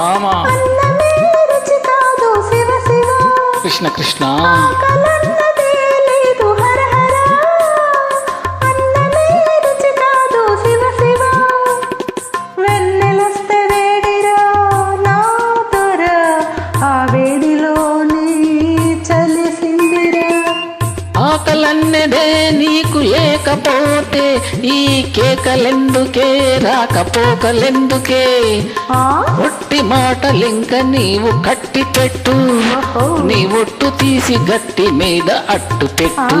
రామ కృష్ణ కృష్ణ. ఆకలన్నదే నీకు లేకపోతే ఈ కేకలెందుకే రాకపోకలెందుకే? ఒట్టి మాటలింక నీవు కట్టి పెట్టు. నీ ఒట్టు తీసి గట్టి మీద అట్టు పెట్టు.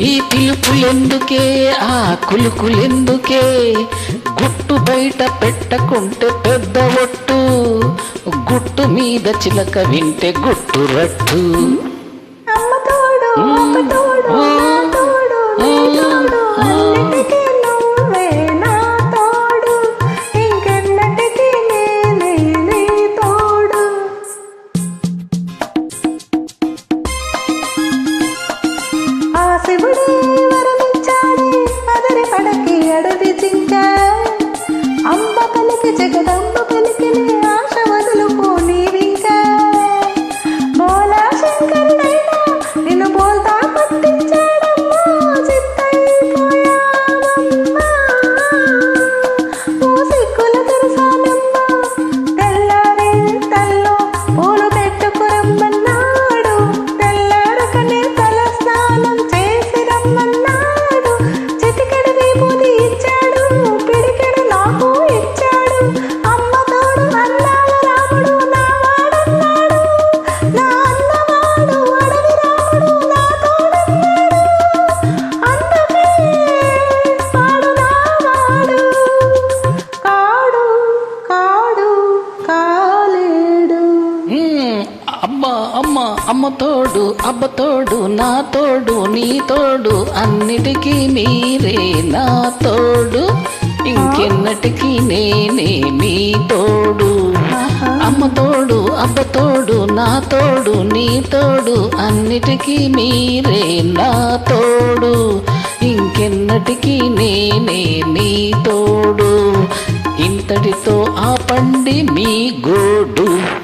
ఈ పిలుపులెందుకే ఆ కులుకులెందుకే గుట్టు బయట పెట్టకుంటే పెద్ద ఒట్టు. గుట్టు మీద చిలక వింటే గుట్టు రట్టు. అమ్మ తోడు ఆ శివుడే అమ్మ అమ్మ అమ్మ తోడు అబ్బ తోడు నా తోడు నీ తోడు అన్నిటికీ మీరే నా తోడు. ఇంకెన్నటికీ నేనే మీ తోడు. అమ్మ తోడు అబ్బ తోడు నా తోడు నీ తోడు అన్నిటికీ మీరే నా తోడు. ఇంకెన్నటికీ నేనే నీ తోడు. ఇంతటితో ఆపండి మీ గోడు.